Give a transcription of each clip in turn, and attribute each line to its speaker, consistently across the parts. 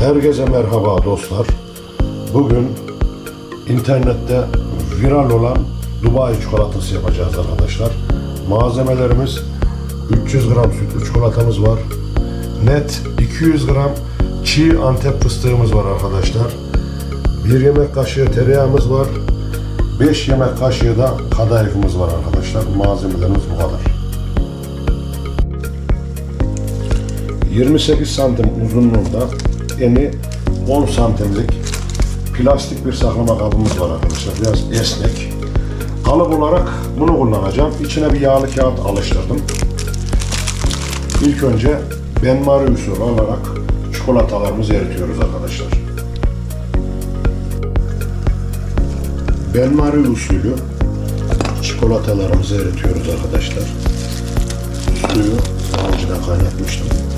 Speaker 1: Herkese merhaba dostlar. Bugün internette viral olan Dubai çikolatası yapacağız arkadaşlar. Malzemelerimiz 300 gram sütlü çikolatamız var. Net 200 gram çiğ antep fıstığımız var arkadaşlar. 1 yemek kaşığı tereyağımız var. 5 yemek kaşığı da kadayıfımız var arkadaşlar. Malzemelerimiz bu kadar. 28 santim uzunluğunda eni 10 santimlik plastik bir saklama kabımız var arkadaşlar. Biraz esnek. Kalıp olarak bunu kullanacağım. İçine bir yağlı kağıt alıştırdım. İlk önce benmari usulü olarak çikolatalarımızı eritiyoruz arkadaşlar. Benmari usulü çikolatalarımızı eritiyoruz arkadaşlar. Suyu daha önceden kaynatmıştım.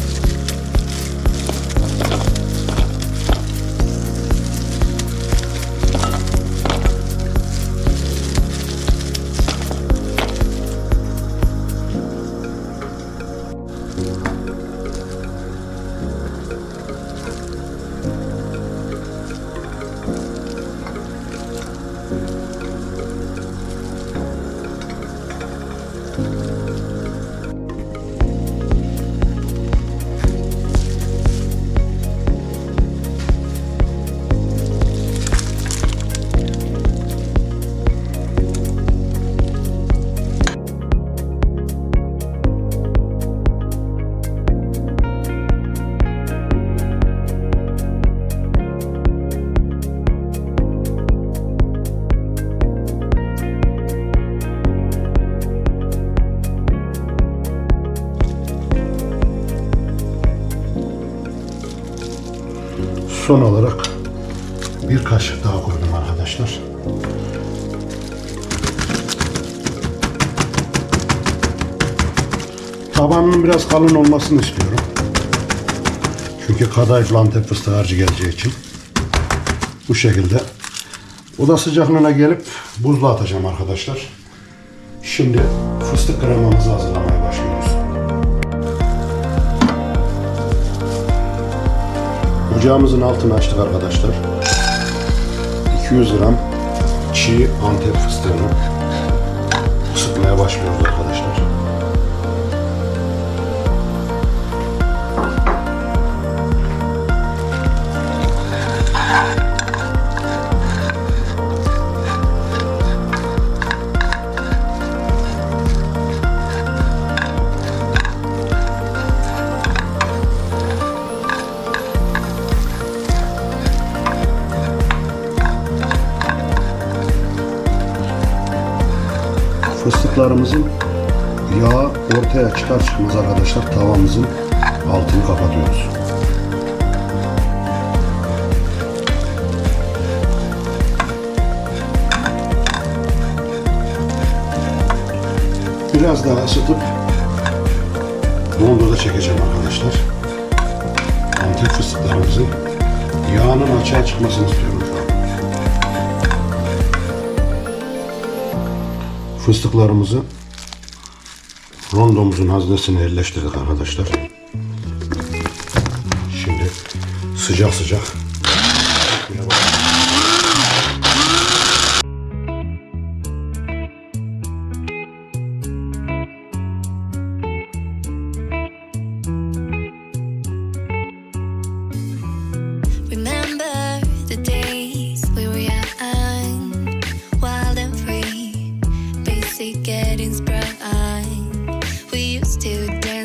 Speaker 1: Kaşık daha koydum arkadaşlar. Tabanının biraz kalın olmasını istiyorum. Çünkü kadayıflı antep fıstığı harcı geleceği için. Bu şekilde. Oda sıcaklığına gelip buzluğa atacağım arkadaşlar. Şimdi fıstık kremamızı hazırlamaya başlıyoruz. Ocağımızın altını açtık arkadaşlar. 200 gram çiğ antep fıstığını ısıtmaya başlıyoruz arkadaşlar. Fıstıklarımızın yağı ortaya çıkar çıkmaz arkadaşlar tavamızın altını kapatıyoruz. Biraz daha ısıtıp donduruda çekeceğim arkadaşlar. Antep fıstıklarımızın yağının açığa çıkmasını istiyorum Fıstıklarımızı rondomuzun haznesine yerleştirdik arkadaşlar. Şimdi sıcak sıcak
Speaker 2: Remember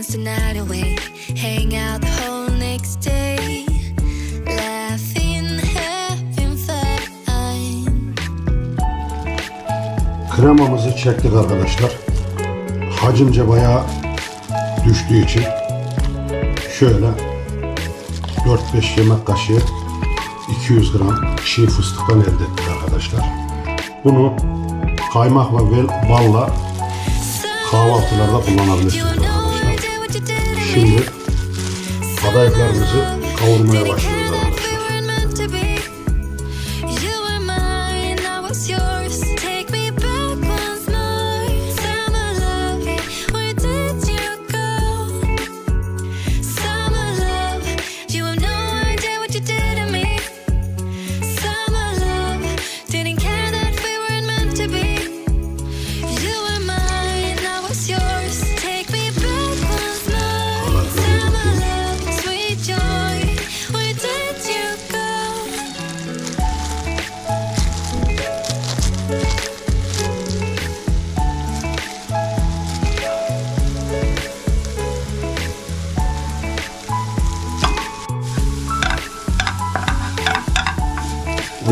Speaker 2: dance the night away, hang out the whole next day, laughing, having fun.
Speaker 1: kremamızı çektik arkadaşlar. Hacimce bayağı düştüğü için şöyle 4-5 yemek kaşığı 200 gram çiğ fıstıktan elde ettik arkadaşlar. Bunu kaymak ve balla kahvaltılarda kullanabilirsiniz Şimdi kadayıflarımızı kavurmaya başlıyoruz arkadaşlar.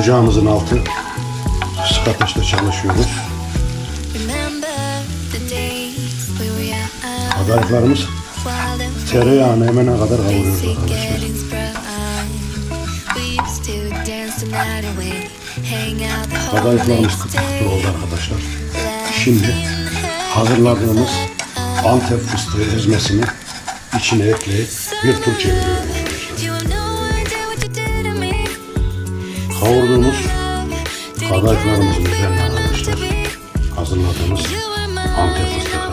Speaker 1: Ocağımızın altı kısık ateşte çalışıyoruz. Kadayıflarımız tereyağını emene kadar kavuruyoruz arkadaşlar. Kadayıflarımız
Speaker 2: next
Speaker 1: kıtır kıtır
Speaker 2: day.
Speaker 1: oldu arkadaşlar. Şimdi hazırladığımız Antep fıstığı ezmesini içine ekleyip bir tur çeviriyorum Kavurduğumuz kadayıflarımızın üzerine arkadaşlar hazırladığımız Antep fıstığı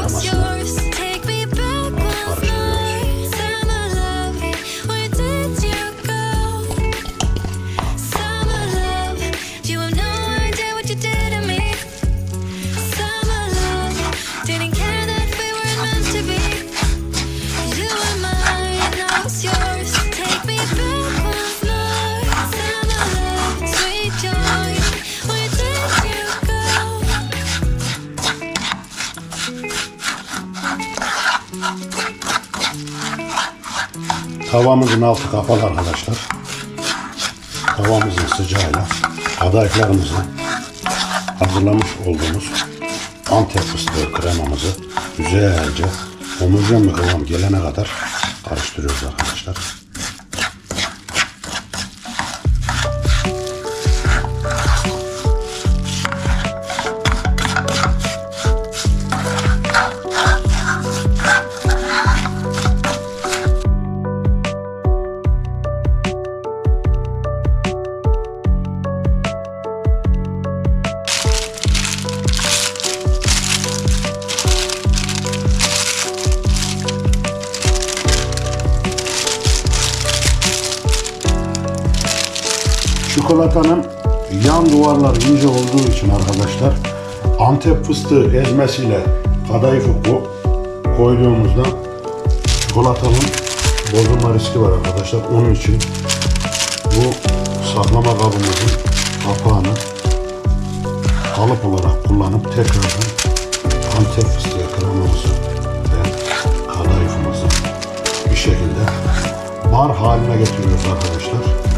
Speaker 1: Tavamızın altı kapalı arkadaşlar. Tavamızın sıcağıyla kadayıflarımızı hazırlamış olduğumuz Antep fıstığı kremamızı güzelce homojen bir kıvam gelene kadar karıştırıyoruz arkadaşlar. Antep fıstığı ezmesiyle kadayıfı ko- koyduğumuzda çikolatanın bozulma riski var arkadaşlar. Onun için bu saklama kabımızın kapağını kalıp olarak kullanıp tekrardan Antep fıstığı kremamızı ve kadayıfımızı bir şekilde bar haline getiriyoruz arkadaşlar.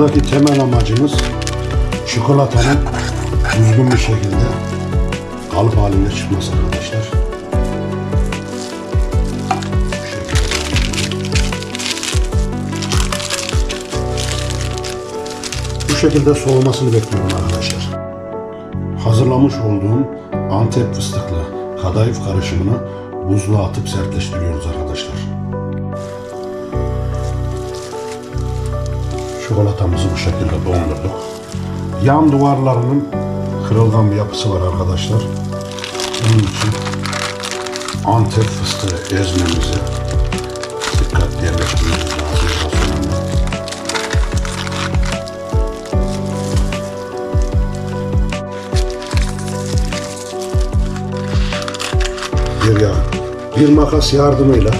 Speaker 1: Buradaki temel amacımız çikolatanın düzgün bir şekilde kalıp halinde çıkması arkadaşlar. Bu şekilde. Soğumasını bekliyorum arkadaşlar. Hazırlamış olduğum Antep fıstıklı kadayıf karışımını buzluğa atıp sertleştiriyoruz arkadaşlar. Çikolatamızı bu şekilde dondurduk. Yan duvarlarının kırılgan bir yapısı var arkadaşlar. Onun için Antep fıstığı ezmemizi dikkatli yerleştirmemiz lazım. Bir ya bir makas yardımıyla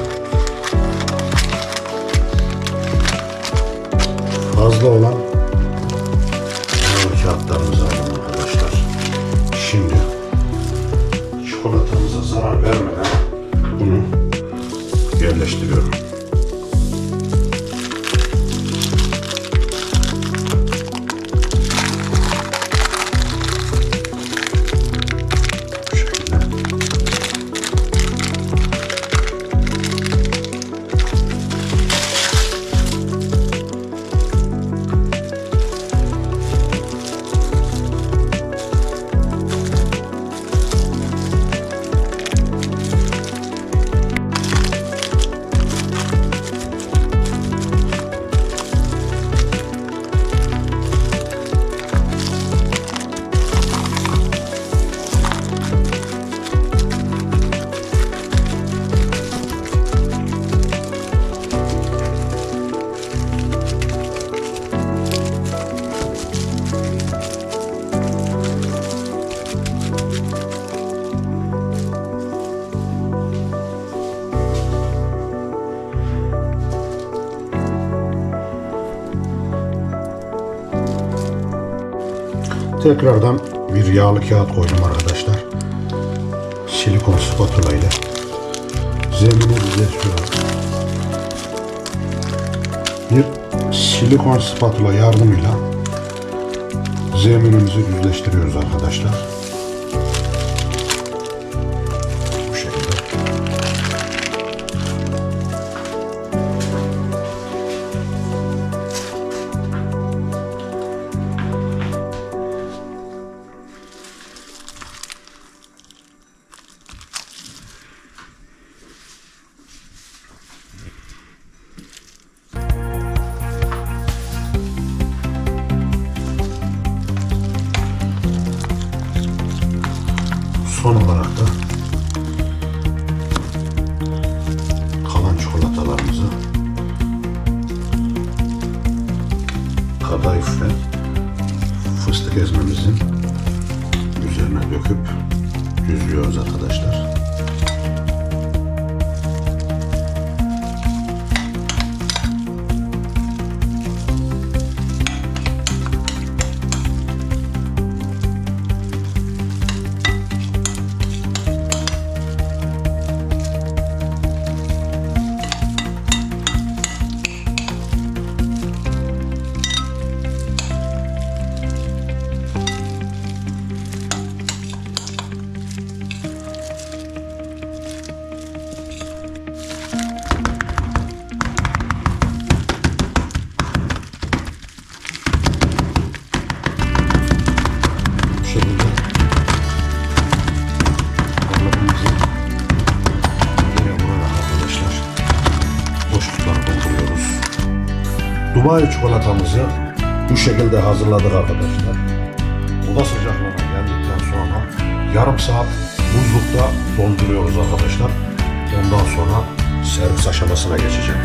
Speaker 1: fazla olan kağıtlarımızı alalım arkadaşlar. Şimdi çikolatamıza zarar vermeden bunu yerleştiriyorum. Tekrardan bir yağlı kağıt koydum arkadaşlar. Silikon spatula ile zemini düzleştiriyorum. Bir silikon spatula yardımıyla zeminimizi düzleştiriyoruz arkadaşlar. Dubai çikolatamızı bu şekilde hazırladık arkadaşlar. Oda sıcaklığına geldikten sonra yarım saat buzlukta donduruyoruz arkadaşlar. Ondan sonra servis aşamasına geçecek.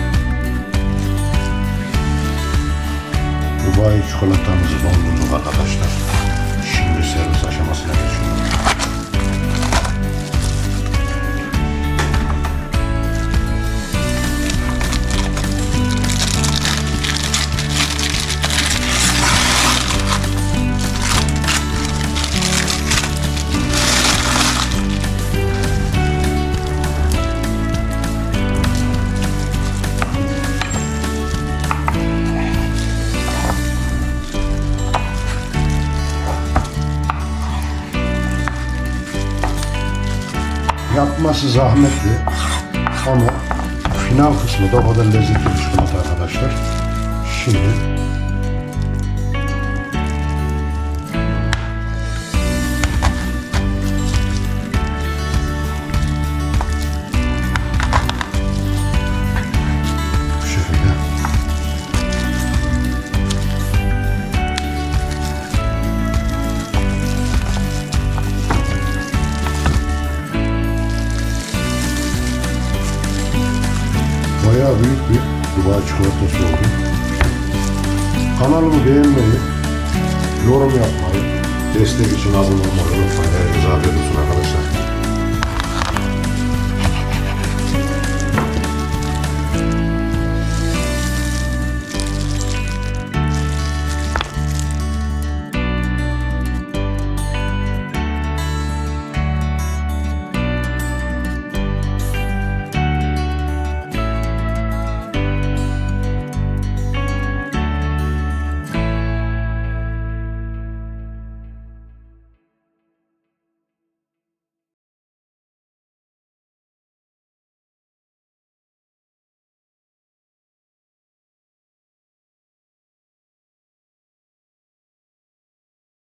Speaker 1: Dubai çikolatamızı dondurduk arkadaşlar. Şimdi servis aşamasına geçiyoruz. Yapması zahmetli ama final kısmı da o kadar lezzetli çikolata arkadaşlar. Şimdi büyük bir Dubai çikolatası oldu. Kanalımı beğenmeyi, yorum yapmayı, destek için abone olmayı unutmayın. Herkese afiyet olsun arkadaşlar.